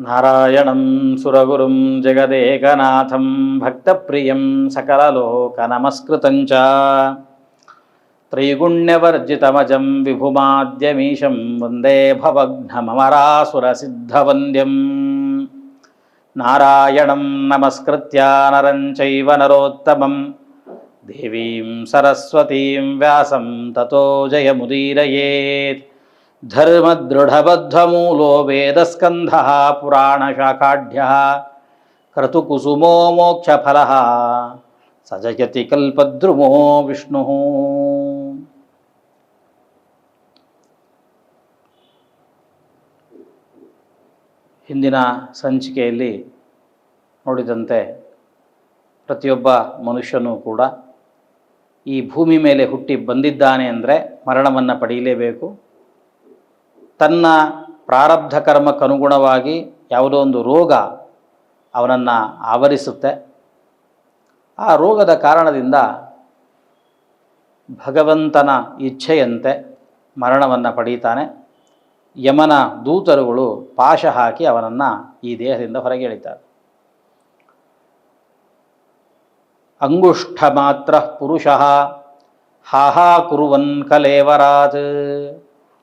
నారాయణం సురగురుం జగదేకనాథం భక్తప్రియం సకలలోక నమస్కృతం చ త్రైగుణ్యవర్జితమజం విభుమాద్యమీశం వందే భవఘ్నమరాసురసిద్ధవంద్యం. నారాయణం నమస్కృత్య నరం చైవ నరోత్తమం. దేవీం సరస్వతీం వ్యాసం తతో జయముదీరయేత్. ಧರ್ಮದೃಢಬದ್ಧಮೂಲೋ ವೇದಸ್ಕಂಧ ಪುರಾಣ ಶಾಖಾಢ್ಯ ಕ್ರತುಕುಸುಮೋ ಮೋಕ್ಷಫಲ ಸ ಜಯತಿ ಕಲ್ಪದ್ರುಮೋ ವಿಷ್ಣು ಹಿಂದಿನ ಸಂಚಿಕೆಯಲ್ಲಿ ನೋಡಿದಂತೆ ಪ್ರತಿಯೊಬ್ಬ ಮನುಷ್ಯನೂ ಕೂಡ ಈ ಭೂಮಿ ಮೇಲೆ ಹುಟ್ಟಿ ಬಂದಿದ್ದಾನೆ ಅಂದರೆ ಮರಣವನ್ನು ಪಡೆಯಲೇಬೇಕು. ತನ್ನ ಪ್ರಾರಬ್ಧ ಕರ್ಮಕ್ಕನುಗುಣವಾಗಿ ಯಾವುದೋ ಒಂದು ರೋಗ ಅವನನ್ನು ಆವರಿಸುತ್ತೆ. ಆ ರೋಗದ ಕಾರಣದಿಂದ ಭಗವಂತನ ಇಚ್ಛೆಯಂತೆ ಮರಣವನ್ನು ಪಡೀತಾನೆ. ಯಮನ ದೂತರುಗಳು ಪಾಶ ಹಾಕಿ ಅವನನ್ನು ಈ ದೇಹದಿಂದ ಹೊರಗೆ ಎಳಿತಾರೆ. ಅಂಗುಷ್ಠ ಮಾತ್ರ ಪುರುಷ, ಹಾಹಾ ಕುರುವನ್ ಕಲೇವರಾತ್.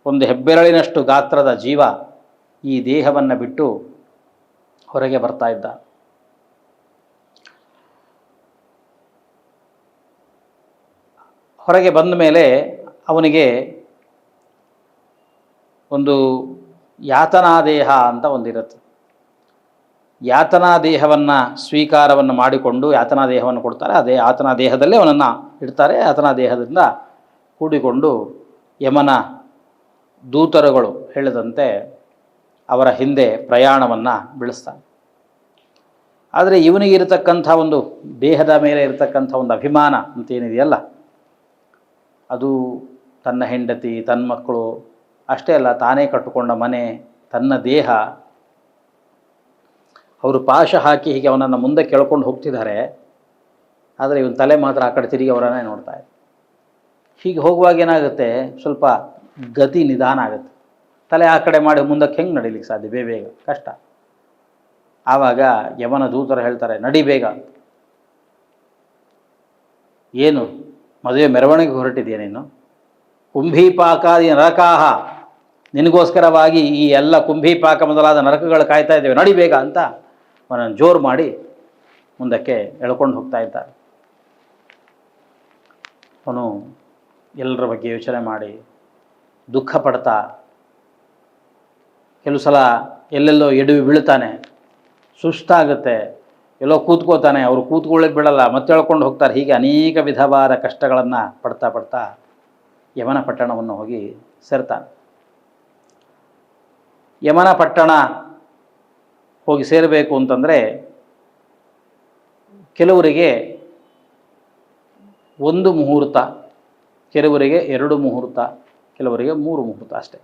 ಒಂದು ಹೆಬ್ಬೆರಳಿನಷ್ಟು ಗಾತ್ರದ ಜೀವ ಈ ದೇಹವನ್ನು ಬಿಟ್ಟು ಹೊರಗೆ ಬರ್ತಾ ಇದ್ದ. ಹೊರಗೆ ಬಂದ ಮೇಲೆ ಅವನಿಗೆ ಒಂದು ಯಾತನಾದೇಹ ಅಂತ ಒಂದಿರುತ್ತೆ. ಯಾತನಾ ದೇಹವನ್ನು ಸ್ವೀಕಾರವನ್ನು ಮಾಡಿಕೊಂಡು ಯಾತನಾ ದೇಹವನ್ನು ಕೊಡ್ತಾರೆ. ಅದೇ ಆತನ ದೇಹದಲ್ಲೇ ಅವನನ್ನು ಇಡ್ತಾರೆ. ಆತನ ದೇಹದಿಂದ ಕೂಡಿಕೊಂಡು ಯಮನ ದೂತರುಗಳು ಹೇಳಿದಂತೆ ಅವರ ಹಿಂದೆ ಪ್ರಯಾಣವನ್ನು ಬೆಳೆಸ್ತಾನೆ. ಆದರೆ ಇವನಿಗೆ ಇರತಕ್ಕಂಥ ಒಂದು ದೇಹದ ಮೇಲೆ ಇರತಕ್ಕಂಥ ಒಂದು ಅಭಿಮಾನ ಅಂತೇನಿದೆಯಲ್ಲ ಅದು ತನ್ನ ಹೆಂಡತಿ, ತನ್ನ ಮಕ್ಕಳು, ಅಷ್ಟೇ ಅಲ್ಲ, ತಾನೇ ಕಟ್ಟಿಕೊಂಡ ಮನೆ, ತನ್ನ ದೇಹ. ಅವರು ಪಾಶ ಹಾಕಿ ಹೀಗೆ ಅವನನ್ನು ಮುಂದೆ ಕೇಳ್ಕೊಂಡು ಹೋಗ್ತಿದ್ದಾರೆ, ಆದರೆ ಇವನ ತಲೆ ಮಾತ್ರ ಆ ಕಡೆ ತಿರುಗಿ ಅವರನ್ನೇ ನೋಡ್ತಾ ಇದೆ ಹೀಗೆ ಹೋಗುವಾಗ ಏನಾಗುತ್ತೆ, ಸ್ವಲ್ಪ ಗತಿ ನಿಧಾನ ಆಗುತ್ತೆ. ತಲೆ ಆ ಕಡೆ ಮಾಡಿ ಮುಂದಕ್ಕೆ ಹೆಂಗೆ ನಡೀಲಿಕ್ಕೆ ಸಾಧ್ಯ? ಬೇ ಬೇಗ. ಕಷ್ಟ. ಆವಾಗ ಯಮನ ದೂತರು ಹೇಳ್ತಾರೆ, ನಡಿ ಬೇಗ ಏನು? ಮದುವೆ ಮೆರವಣಿಗೆ ಹೊರಟಿದೆಯಾ ನೀನು ಕುಂಭೀಪಾಕಾದಿ ನರಕಾಹ. ನಿನಗೋಸ್ಕರವಾಗಿ ಈ ಎಲ್ಲ ಕುಂಭೀಪಾಕ ಮೊದಲಾದ ನರಕಗಳು ಕಾಯ್ತಾ ಇದ್ದೇವೆ. ನಡಿ ಬೇಗ ಅಂತ ಅವನನ್ನು ಜೋರು ಮಾಡಿ ಮುಂದಕ್ಕೆ ಎಳ್ಕೊಂಡು ಹೋಗ್ತಾ ಇದ್ದಾರೆ ಅವನು ಎಲ್ಲರ ಬಗ್ಗೆ ಯೋಚನೆ ಮಾಡಿ ದುಃಖ ಪಡ್ತಾ ಕೆಲವು ಸಲ ಎಲ್ಲೆಲ್ಲೋ ಎಡವಿ ಬೀಳ್ತಾನೆ, ಸುಸ್ತಾಗುತ್ತೆ, ಎಲ್ಲೋ ಕೂತ್ಕೋತಾನೆ, ಅವರು ಕೂತ್ಕೊಳ್ಳೋಕೆ ಬಿಡಲ್ಲ, ಮತ್ತೆ ಎಳ್ಕೊಂಡು ಹೋಗ್ತಾರೆ. ಹೀಗೆ ಅನೇಕ ವಿಧವಾದ ಕಷ್ಟಗಳನ್ನು ಪಡ್ತಾ ಪಡ್ತಾ ಯಮನ ಪಟ್ಟಣವನ್ನು ಹೋಗಿ ಸೇರ್ತಾನೆ. ಯಮನ ಪಟ್ಟಣ ಹೋಗಿ ಸೇರಬೇಕು ಅಂತಂದರೆ ಕೆಲವರಿಗೆ ಒಂದು ಮುಹೂರ್ತ, ಕೆಲವರಿಗೆ ಎರಡು ಮುಹೂರ್ತ ಕೆಲವರಿಗೆ ಮೂರು ಮುಹೂರ್ತ ಅಷ್ಟೇ.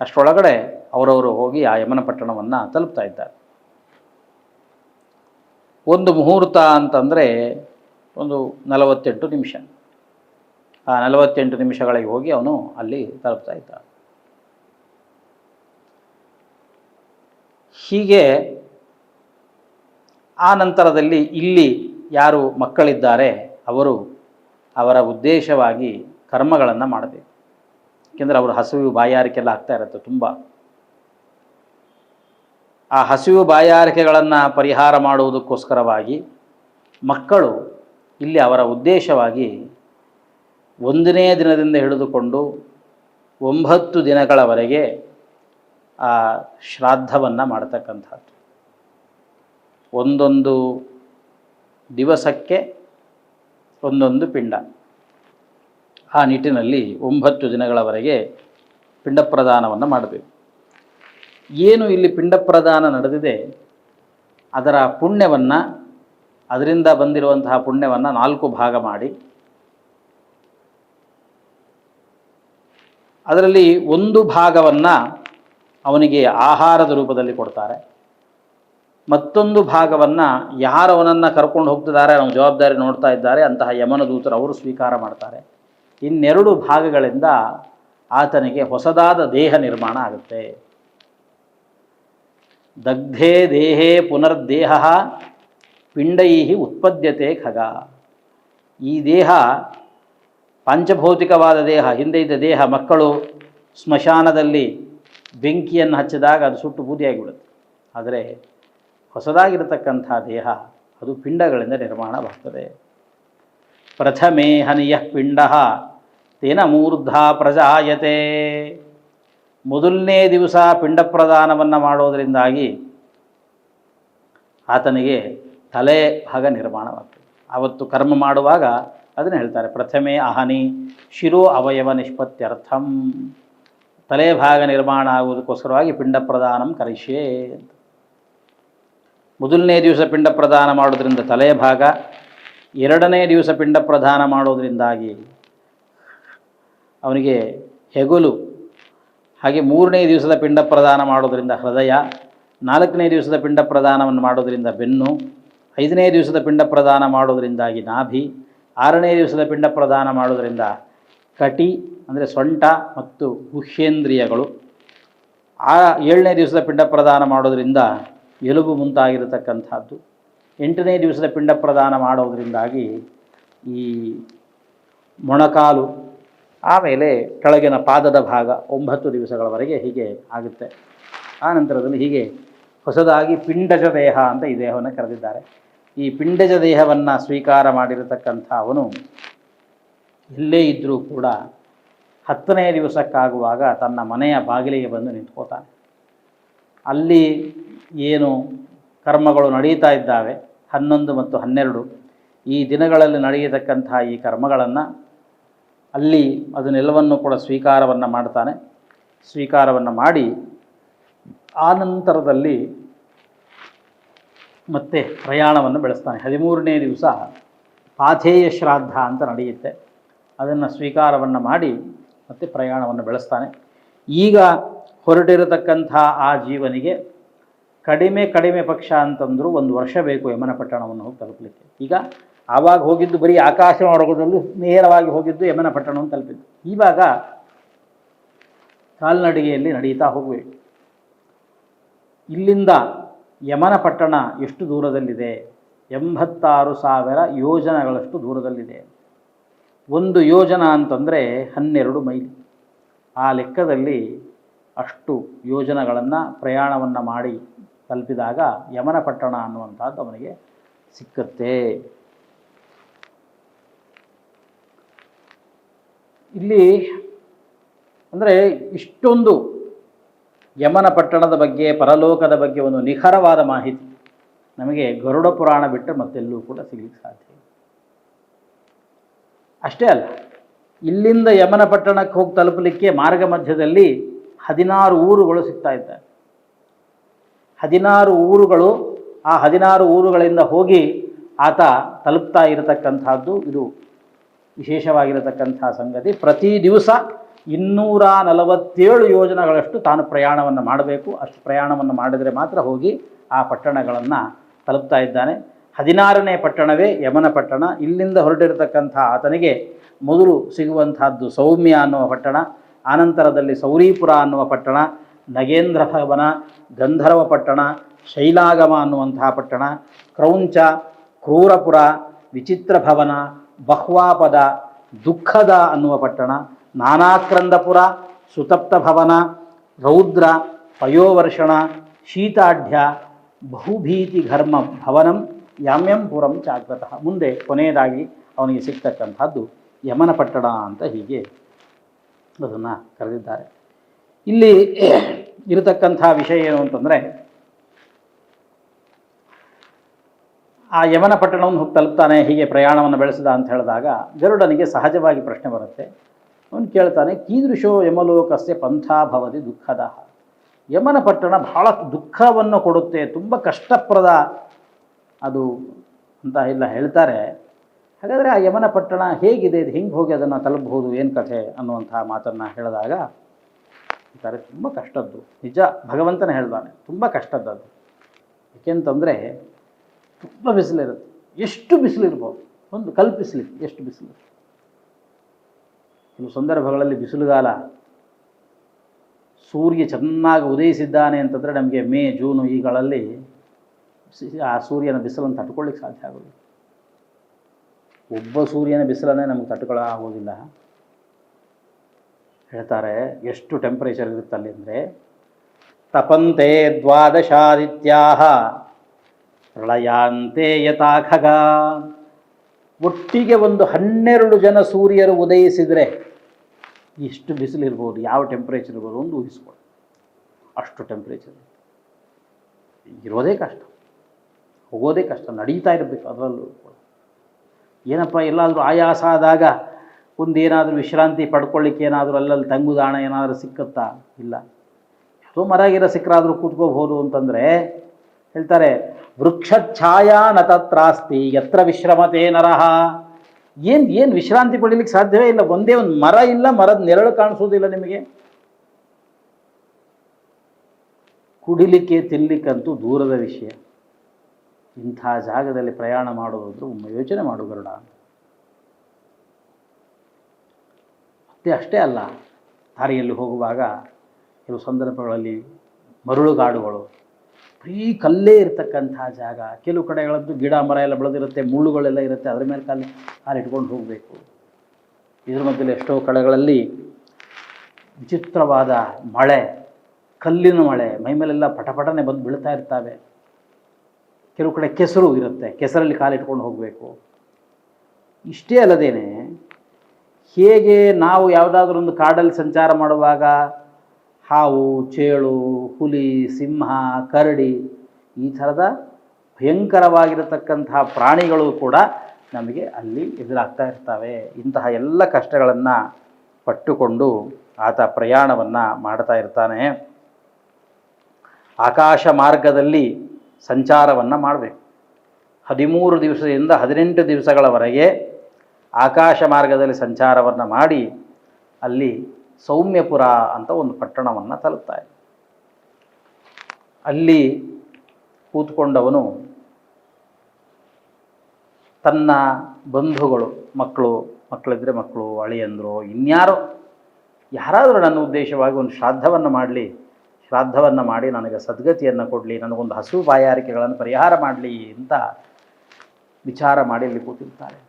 ಅಷ್ಟರೊಳಗಡೆ ಅವರವರು ಹೋಗಿ ಆ ಯಮನ ಪಟ್ಟಣವನ್ನು ತಲುಪ್ತಾ ಇದ್ದಾರೆ. ಒಂದು ಮುಹೂರ್ತ ಅಂತಂದರೆ ಒಂದು ನಲವತ್ತೆಂಟು ನಿಮಿಷ. ಆ ನಲವತ್ತೆಂಟು ನಿಮಿಷಗಳಿಗೆ ಹೋಗಿ ಅವನು ಅಲ್ಲಿ ತಲುಪ್ತಾ ಇದ್ದ ಹೀಗೆ ಆ ನಂತರದಲ್ಲಿ ಇಲ್ಲಿ ಯಾರು ಮಕ್ಕಳಿದ್ದಾರೆ, ಅವರು ಅವರ ಉದ್ದೇಶವಾಗಿ ಕರ್ಮಗಳನ್ನು ಮಾಡಬೇಕು. ಏಕೆಂದರೆ ಅವರು ಹಸಿವು ಬಾಯಾರಿಕೆಲ್ಲ ಆಗ್ತಾ ಇರುತ್ತೆ ತುಂಬ. ಆ ಹಸಿವು ಬಾಯಾರಿಕೆಗಳನ್ನು ಪರಿಹಾರ ಮಾಡುವುದಕ್ಕೋಸ್ಕರವಾಗಿ ಮಕ್ಕಳು ಇಲ್ಲಿ ಅವರ ಉದ್ದೇಶವಾಗಿ ಒಂದನೇ ದಿನದಿಂದ ಹಿಡಿದುಕೊಂಡು ಒಂಬತ್ತು ದಿನಗಳವರೆಗೆ ಆ ಶ್ರಾದ್ದವನ್ನು ಮಾಡ್ತಕ್ಕಂಥದ್ದು. ಒಂದೊಂದು ದಿವಸಕ್ಕೆ ಒಂದೊಂದು ಪಿಂಡ. ಆ ನಿಟ್ಟಿನಲ್ಲಿ ಒಂಬತ್ತು ದಿನಗಳವರೆಗೆ ಪಿಂಡ ಪ್ರದಾನವನ್ನು ಮಾಡಬೇಕು. ಏನು ಇಲ್ಲಿ ಪಿಂಡ ಪ್ರದಾನ ನಡೆದಿದೆ, ಅದರ ಪುಣ್ಯವನ್ನು, ಅದರಿಂದ ಬಂದಿರುವಂತಹ ಪುಣ್ಯವನ್ನು ನಾಲ್ಕು ಭಾಗ ಮಾಡಿ. ಅದರಲ್ಲಿ ಒಂದು ಭಾಗವನ್ನು ಅವನಿಗೆ ಆಹಾರದ ರೂಪದಲ್ಲಿ ಕೊಡ್ತಾರೆ. ಮತ್ತೊಂದು ಭಾಗವನ್ನು ಯಾರು ಅವನನ್ನು ಕರ್ಕೊಂಡು ಹೋಗ್ತಿದ್ದಾರೆ ಅವನ ಜವಾಬ್ದಾರಿ ನೋಡ್ತಾ ಇದ್ದಾರೆ, ಅಂತಹ ಯಮನ ದೂತರು ಅವರು ಸ್ವೀಕಾರ ಮಾಡ್ತಾರೆ. ಇನ್ನೆರಡು ಭಾಗಗಳಿಂದ ಆತನಿಗೆ ಹೊಸದಾದ ದೇಹ ನಿರ್ಮಾಣ ಆಗುತ್ತೆ. ದಗ್ಧೇ ದೇಹೇ ಪುನರ್ದೇಹ ಪಿಂಡೈ ಉತ್ಪದ್ಯತೆ ಖಗ. ಈ ದೇಹ ಪಂಚಭೌತಿಕವಾದ ದೇಹ, ಹಿಂದೆ ಇದ್ದ ದೇಹ ಮಕ್ಕಳು ಸ್ಮಶಾನದಲ್ಲಿ ಬೆಂಕಿಯನ್ನು ಹಚ್ಚಿದಾಗ ಅದು ಸುಟ್ಟು ಬೂದಿಯಾಗಿಬಿಡುತ್ತೆ. ಆದರೆ ಹೊಸದಾಗಿರತಕ್ಕಂಥ ದೇಹ ಅದು ಪಿಂಡಗಳಿಂದ ನಿರ್ಮಾಣವಾಗ್ತದೆ. ಪ್ರಥಮೇ ಹನಿಯ ಪಿಂಡ ತೇನ ಮೂರ್ಧ ಪ್ರಜಾಯತೆ. ಮೊದಲನೇ ದಿವಸ ಪಿಂಡ ಪ್ರದಾನವನ್ನು ಮಾಡೋದರಿಂದಾಗಿ ಆತನಿಗೆ ತಲೆ ಭಾಗ ನಿರ್ಮಾಣವಾಗ್ತದೆ. ಆವತ್ತು ಕರ್ಮ ಮಾಡುವಾಗ ಅದನ್ನು ಹೇಳ್ತಾರೆ, ಪ್ರಥಮೆ ಅಹನಿ ಶಿರೋ ಅವಯವ ನಿಷ್ಪತ್ಯರ್ಥಂ ತಲೆ ಭಾಗ ನಿರ್ಮಾಣ ಆಗುವುದಕ್ಕೋಸ್ಕರವಾಗಿ ಪಿಂಡ ಪ್ರದಾನಂ ಕರಿಷ್ಯೆ ಮೊದಲನೇ ದಿವಸ ಪಿಂಡ ಪ್ರದಾನ ಮಾಡೋದರಿಂದ ತಲೆಯ ಭಾಗ ಎರಡನೇ ದಿವಸ ಪಿಂಡ ಪ್ರದಾನ ಮಾಡೋದರಿಂದಾಗಿ ಅವನಿಗೆ ಹೆಗಲು, ಹಾಗೆ ಮೂರನೇ ದಿವಸದ ಪಿಂಡ ಪ್ರದಾನ ಮಾಡೋದರಿಂದ ಹೃದಯ, ನಾಲ್ಕನೇ ದಿವಸದ ಪಿಂಡ ಪ್ರದಾನವನ್ನು ಮಾಡೋದರಿಂದ ಬೆನ್ನು, ಐದನೇ ದಿವಸದ ಪಿಂಡ ಪ್ರದಾನ ಮಾಡೋದರಿಂದಾಗಿ ನಾಭಿ, ಆರನೇ ದಿವಸದ ಪಿಂಡ ಪ್ರದಾನ ಮಾಡೋದರಿಂದ ಕಟಿ, ಅಂದರೆ ಸೊಂಟ ಮತ್ತು ಗುಹ್ಯೇಂದ್ರಿಯಗಳು ಆ ಏಳನೇ ದಿವಸದ ಪಿಂಡ ಪ್ರದಾನ ಮಾಡೋದರಿಂದ ಎಲುಬು ಮುಂತಾಗಿರತಕ್ಕಂಥದ್ದು. ಎಂಟನೇ ದಿವಸದ ಪಿಂಡ ಪ್ರದಾನ ಮಾಡೋದರಿಂದಾಗಿ ಈ ಮೊಣಕಾಲು ಆಮೇಲೆ ಕೆಳಗಿನ ಪಾದದ ಭಾಗ ಒಂಬತ್ತು ದಿವಸಗಳವರೆಗೆ ಹೀಗೆ ಆಗುತ್ತೆ. ಆ ನಂತರದಲ್ಲಿ ಹೀಗೆ ಹೊಸದಾಗಿ ಪಿಂಡಜ ದೇಹ ಅಂತ ಈ ದೇಹವನ್ನು ಕರೆದಿದ್ದಾರೆ. ಈ ಪಿಂಡಜ ದೇಹವನ್ನು ಸ್ವೀಕಾರ ಮಾಡಿರತಕ್ಕಂಥ ಅವನು ಎಲ್ಲೇ ಇದ್ದರೂ ಕೂಡ ಹತ್ತನೇ ದಿವಸಕ್ಕಾಗುವಾಗ ತನ್ನ ಮನೆಯ ಬಾಗಿಲಿಗೆ ಬಂದು ನಿಂತ್ಕೋತಾನೆ. ಅಲ್ಲಿ ಏನು ಕರ್ಮಗಳು ನಡೀತಾ ಇದ್ದಾವೆ ಹನ್ನೊಂದು ಮತ್ತು ಹನ್ನೆರಡು ಈ ದಿನಗಳಲ್ಲಿ ನಡೆಯತಕ್ಕಂತಹ ಈ ಕರ್ಮಗಳನ್ನು ಅಲ್ಲಿ ಅದನ್ನೆಲ್ಲವನ್ನು ಕೂಡ ಸ್ವೀಕಾರವನ್ನು ಮಾಡ್ತಾನೆ. ಸ್ವೀಕಾರವನ್ನು ಮಾಡಿ ಆ ನಂತರದಲ್ಲಿ ಮತ್ತೆ ಪ್ರಯಾಣವನ್ನು ಬೆಳೆಸ್ತಾನೆ. ಹದಿಮೂರನೇ ದಿವಸ ಪಾಥೇಯ ಶ್ರಾದ್ದ ಅಂತ ನಡೆಯುತ್ತೆ. ಅದನ್ನು ಸ್ವೀಕಾರವನ್ನು ಮಾಡಿ ಮತ್ತೆ ಪ್ರಯಾಣವನ್ನು ಬೆಳೆಸ್ತಾನೆ. ಈಗ ಹೊರಟಿರತಕ್ಕಂಥ ಆ ಜೀವನಿಗೆ ಕಡಿಮೆ ಕಡಿಮೆ ಪಕ್ಷ ಅಂತಂದರೂ ಒಂದು ವರ್ಷ ಬೇಕು ಯಮನ ಪಟ್ಟಣವನ್ನು ಹೋಗಿ ತಲುಪಲಿಕ್ಕೆ. ಈಗ ಆವಾಗ ಹೋಗಿದ್ದು ಬರೀ ಆಕಾಶ ಮಾರ್ಗದಲ್ಲೂ ನೇರವಾಗಿ ಹೋಗಿದ್ದು ಯಮನ ಪಟ್ಟಣವನ್ನು ತಲುಪಿದ್ದು. ಇವಾಗ ಕಾಲ್ನಡಿಗೆಯಲ್ಲಿ ನಡೀತಾ ಹೋಗಬೇಕು ಇಲ್ಲಿಂದ ಯಮನ ಪಟ್ಟಣ ಎಷ್ಟು ದೂರದಲ್ಲಿದೆ? ಎಂಬತ್ತಾರು ಸಾವಿರ ಯೋಜನಗಳಷ್ಟು ದೂರದಲ್ಲಿದೆ. ಒಂದು ಯೋಜನ ಅಂತಂದರೆ ಹನ್ನೆರಡು ಮೈಲಿ. ಆ ಲೆಕ್ಕದಲ್ಲಿ ಅಷ್ಟು ಯೋಜನೆಗಳನ್ನು ಪ್ರಯಾಣವನ್ನು ಮಾಡಿ ತಲುಪಿದಾಗ ಯಮನ ಪಟ್ಟಣ ಅನ್ನುವಂಥದ್ದು ಅವನಿಗೆ ಸಿಕ್ಕತ್ತೆ. ಇಲ್ಲಿ ಅಂದರೆ ಇಷ್ಟೊಂದು ಯಮನ ಪಟ್ಟಣದ ಬಗ್ಗೆ, ಪರಲೋಕದ ಬಗ್ಗೆ ಒಂದು ನಿಖರವಾದ ಮಾಹಿತಿ ನಮಗೆ ಗರುಡ ಪುರಾಣ ಬಿಟ್ಟರೆ ಮತ್ತೆಲ್ಲೂ ಕೂಡ ಸಿಗಲಿಕ್ಕೆ ಸಾಧ್ಯ ಅಷ್ಟೇ ಅಲ್ಲ, ಇಲ್ಲಿಂದ ಯಮನ ಪಟ್ಟಣಕ್ಕೆ ಹೋಗಿ ತಲುಪಲಿಕ್ಕೆ ಮಾರ್ಗ ಮಧ್ಯದಲ್ಲಿ ಹದಿನಾರು ಊರುಗಳು ಸಿಗ್ತಾ ಇದ್ದಾರೆ. ಹದಿನಾರು ಊರುಗಳು, ಆ ಹದಿನಾರು ಊರುಗಳಿಂದ ಹೋಗಿ ಆತ ತಲುಪ್ತಾ ಇರತಕ್ಕಂಥದ್ದು ಇದು ವಿಶೇಷವಾಗಿರತಕ್ಕಂಥ ಸಂಗತಿ. ಪ್ರತಿ ದಿವಸ ಇನ್ನೂರ ನಲವತ್ತೇಳು ಯೋಜನೆಗಳಷ್ಟು ತಾನು ಪ್ರಯಾಣವನ್ನು ಮಾಡಬೇಕು. ಅಷ್ಟು ಪ್ರಯಾಣವನ್ನು ಮಾಡಿದರೆ ಮಾತ್ರ ಹೋಗಿ ಆ ಪಟ್ಟಣಗಳನ್ನು ತಲುಪ್ತಾ ಇದ್ದಾನೆ. ಹದಿನಾರನೇ ಪಟ್ಟಣವೇ ಯಮನ ಪಟ್ಟಣ. ಇಲ್ಲಿಂದ ಹೊರಟಿರತಕ್ಕಂಥ ಆತನಿಗೆ ಮೊದಲು ಸಿಗುವಂತಹದ್ದು ಸೌಮ್ಯ ಅನ್ನುವ ಪಟ್ಟಣ, ಆನಂತರದಲ್ಲಿ ಸೌರೀಪುರ ಅನ್ನುವ ಪಟ್ಟಣ ನಗೇಂದ್ರ ಭವನ, ಗಂಧರ್ವ ಪಟ್ಟಣ, ಶೈಲಾಗಮ ಅನ್ನುವಂತಹ ಪಟ್ಟಣ, ಕ್ರೌಂಚ, ಕ್ರೂರಪುರ, ವಿಚಿತ್ರ ಭವನ, ಬಹ್ವಾಪದ, ದುಃಖದ ಅನ್ನುವ ಪಟ್ಟಣ, ನಾನಾಕ್ರಂದಪುರ, ಸುತಪ್ತ ಭವನ, ರೌದ್ರ, ಪಯೋವರ್ಷಣ, ಶೀತಾಢ್ಯ, ಬಹುಭೀತಿ ಘರ್ಮ ಭವನಂ ಯಾಮ್ಯಂಪುರಂ ಪುರಂ ಚಾಗ್ರತಃ ಮುಂದೆ ಕೊನೆಯದಾಗಿ ಅವನಿಗೆ ಸಿಗ್ತಕ್ಕಂಥದ್ದು ಯಮನ ಪಟ್ಟಣ ಅಂತ ಹೀಗೆ ಅದನ್ನು ಕರೆದಿದ್ದಾರೆ. ಇಲ್ಲಿ ಇರತಕ್ಕಂಥ ವಿಷಯ ಏನು ಅಂತಂದರೆ, ಆ ಯಮನ ಪಟ್ಟಣವನ್ನು ಹೋಗಿ ತಲುಪ್ತಾನೆ, ಹೀಗೆ ಪ್ರಯಾಣವನ್ನು ಬೆಳೆಸಿದ ಅಂತ ಹೇಳಿದಾಗ ಗರುಡನಿಗೆ ಸಹಜವಾಗಿ ಪ್ರಶ್ನೆ ಬರುತ್ತೆ. ಅವನು ಕೇಳ್ತಾನೆ, ಕೀದೃಶೋ ಯಮಲೋಕಸ್ಯ ಪಂಥಾಭವದಿ ದುಃಖದ. ಯಮನ ಪಟ್ಟಣ ಬಹಳ ದುಃಖವನ್ನು ಕೊಡುತ್ತೆ, ತುಂಬ ಕಷ್ಟಪ್ರದ ಅದು ಅಂತ ಎಲ್ಲ ಹೇಳ್ತಾರೆ. ಹಾಗಾದರೆ ಆ ಯಮನ ಪಟ್ಟಣ ಹೇಗಿದೆ? ಇದು ಹೆಂಗೆ ಹೋಗಿ ಅದನ್ನು ತಲುಪಬಹುದು? ಏನು ಕಥೆ ಅನ್ನುವಂಥ ಮಾತನ್ನು ಹೇಳಿದಾಗ ಅಂತಾರೆ ತುಂಬ ಕಷ್ಟದ್ದು. ನಿಜ, ಭಗವಂತನ ಹೇಳ್ದಾನೆ, ತುಂಬ ಕಷ್ಟದ್ದು ಏಕೆಂತಂದರೆ ತುಂಬ ಬಿಸಿಲಿರುತ್ತೆ. ಎಷ್ಟು ಬಿಸಿಲಿರ್ಬೋದು? ಒಂದು ಕಲ್ಪಿಸಲಿ ಎಷ್ಟು ಬಿಸಿಲು? ಕೆಲವು ಸಂದರ್ಭಗಳಲ್ಲಿ ಬಿಸಿಲುಗಾಲ ಸೂರ್ಯ ಚೆನ್ನಾಗಿ ಉದಯಿಸಿದ್ದಾನೆ ಅಂತಂದರೆ ನಮಗೆ ಮೇ, ಜೂನು ಈಗಳಲ್ಲಿ ಆ ಸೂರ್ಯನ ಬಿಸಿಲನ್ನು ತಟ್ಕೊಳ್ಳಿಕ್ಕೆ ಸಾಧ್ಯ ಆಗೋದು ಒಬ್ಬ ಸೂರ್ಯನ ಬಿಸಿಲನ್ನೇ ನಮಗೆ ತಟ್ಕೊಳ್ಳೋ ಆಗೋದಿಲ್ಲ. ಹೇಳ್ತಾರೆ, ಎಷ್ಟು ಟೆಂಪ್ರೇಚರ್ ಇರುತ್ತೆ ಅಲ್ಲಿ ಅಂದರೆ, ತಪಂತೆ ದ್ವಾದಶಾದಿತ್ಯಾ ಪ್ರಳಯಾಂತೆ ಯಥಾ ಖಗ ಒಟ್ಟಿಗೆ ಒಂದು ಹನ್ನೆರಡು ಜನ ಸೂರ್ಯರು ಉದಯಿಸಿದರೆ ಇಷ್ಟು ಬಿಸಿಲಿರ್ಬೋದು, ಯಾವ ಟೆಂಪ್ರೇಚರ್ ಇರ್ಬೋದು ಒಂದು ಊಹಿಸ್ಕೊಳ್ಳಿ. ಅಷ್ಟು ಟೆಂಪ್ರೇಚರ್ ಇರೋದೇ ಕಷ್ಟ. ಹೋಗೋದೇ ಕಷ್ಟ. ನಡೀತಾ ಇರಬೇಕು, ಅದರಲ್ಲೂ. ಏನಪ್ಪ, ಎಲ್ಲಾದರೂ ಆಯಾಸ ಆದಾಗ ಒಂದೇನಾದರೂ ವಿಶ್ರಾಂತಿ ಪಡ್ಕೊಳ್ಳಿಕ್ಕೆ ಏನಾದರೂ ಅಲ್ಲಲ್ಲಿ ತಂಗುದಾಣ ಏನಾದರೂ ಸಿಕ್ಕತ್ತಾ? ಇಲ್ಲ. ಯಾವುದೋ ಮರ ಗಿರ ಸಿಕ್ಕರಾದರೂ ಕೂತ್ಕೋಬಹುದು ಅಂತಂದರೆ ಹೇಳ್ತಾರೆ ವೃಕ್ಷಛಾಯಾ ನತತ್ರಾಸ್ತಿ ತತ್ರಾಸ್ತಿ ಎತ್ರ ವಿಶ್ರಮತೆ ನರಹ ಏನು ಏನು ವಿಶ್ರಾಂತಿ ಪಡೀಲಿಕ್ಕೆ ಸಾಧ್ಯವೇ ಇಲ್ಲ. ಒಂದೇ ಒಂದು ಮರ ಇಲ್ಲ, ಮರದ ನೆರಳು ಕಾಣಿಸೋದಿಲ್ಲ ನಿಮಗೆ. ಕುಡಿಲಿಕ್ಕೆ ತಿನ್ನಲಿಕ್ಕಂತೂ ದೂರದ ವಿಷಯ. ಇಂಥ ಜಾಗದಲ್ಲಿ ಪ್ರಯಾಣ ಮಾಡೋದು ಯೋಚನೆ ಮಾಡು ಗರುಡ. ಮತ್ತೆ ಅಷ್ಟೇ ಅಲ್ಲ. ದಾರಿಯಲ್ಲಿ ಹೋಗುವಾಗ ಕೆಲವು ಸಂದರ್ಭಗಳಲ್ಲಿ ಮರಳುಗಾಡುಗಳು. ಬರೀ ಕಲ್ಲೇ ಇರತಕ್ಕಂಥ ಜಾಗ. ಕೆಲವು ಕಡೆಗಳದ್ದು ಗಿಡ, ಮರ ಎಲ್ಲ ಬೆಳೆದಿರುತ್ತೆ, ಮುಳ್ಳುಗಳೆಲ್ಲ ಇರುತ್ತೆ. ಅದ್ರ ಮೇಲೆ ಕಾಲು ಕಾಲು ಇಟ್ಕೊಂಡು ಹೋಗಬೇಕು. ಇದ್ರ ಮಧ್ಯದಲ್ಲಿ ಎಷ್ಟೋ ಕಡೆಗಳಲ್ಲಿ ವಿಚಿತ್ರವಾದ ಮಳೆ, ಕಲ್ಲಿನ ಮಳೆ ಮೈಮೇಲೆಲ್ಲ ಪಟಪಟನೆ ಬಂದು ಬೀಳ್ತಾ ಇರ್ತವೆ. ಕೆಲವು ಕಡೆ ಕೆಸರು ಇರುತ್ತೆ. ಕೆಸರಲ್ಲಿ ಕಾಲಿಟ್ಕೊಂಡು ಹೋಗಬೇಕು. ಇಷ್ಟೇ ಅಲ್ಲದೇನೆ ಹೇಗೆ ನಾವು ಯಾವುದಾದ್ರೂ ಒಂದು ಕಾಡಲ್ಲಿ ಸಂಚಾರ ಮಾಡುವಾಗ ಹಾವು, ಚೇಳು, ಹುಲಿ, ಸಿಂಹ, ಕರಡಿ ಈ ಥರದ ಭಯಂಕರವಾಗಿರತಕ್ಕಂತಹ ಪ್ರಾಣಿಗಳು ಕೂಡ ನಮಗೆ ಅಲ್ಲಿ ಎದುರಾಗ್ತಾ ಇರ್ತವೆ. ಇಂತಹ ಎಲ್ಲ ಕಷ್ಟಗಳನ್ನು ಪಟ್ಟುಕೊಂಡು ಆತ ಪ್ರಯಾಣವನ್ನು ಮಾಡ್ತಾ ಇರ್ತಾನೆ. ಆಕಾಶ ಮಾರ್ಗದಲ್ಲಿ ಸಂಚಾರವನ್ನು ಮಾಡಬೇಕು. ಹದಿಮೂರು ದಿವಸದಿಂದ ಹದಿನೆಂಟು ದಿವಸಗಳವರೆಗೆ ಆಕಾಶ ಮಾರ್ಗದಲ್ಲಿ ಸಂಚಾರವನ್ನು ಮಾಡಿ ಅಲ್ಲಿ ಸೌಮ್ಯಪುರ ಅಂತ ಒಂದು ಪಟ್ಟಣವನ್ನು ತಲುಪ್ತಾರೆ ಅಲ್ಲಿ ಕೂತ್ಕೊಂಡವನು ತನ್ನ ಬಂಧುಗಳು, ಮಕ್ಕಳು, ಮಕ್ಕಳಿದ್ರೆ ಮಕ್ಕಳು, ಅಳಿಯಂದರು, ಇನ್ಯಾರೋ ಯಾರಾದರೂ ನನ್ನ ಉದ್ದೇಶವಾಗಿ ಒಂದು ಶ್ರಾದ್ದವನ್ನು ಮಾಡಲಿ, ಶ್ರಾದ್ದವನ್ನು ಮಾಡಿ ನನಗೆ ಸದ್ಗತಿಯನ್ನು ಕೊಡಲಿ, ನನಗೊಂದು ಹಸು ಬಾಯಾರಿಕೆಗಳನ್ನು ಪರಿಹಾರ ಮಾಡಲಿ ಅಂತ ವಿಚಾರ ಮಾಡಿ ಅಲ್ಲಿ ಕೂತಿರ್ತಾರೆ.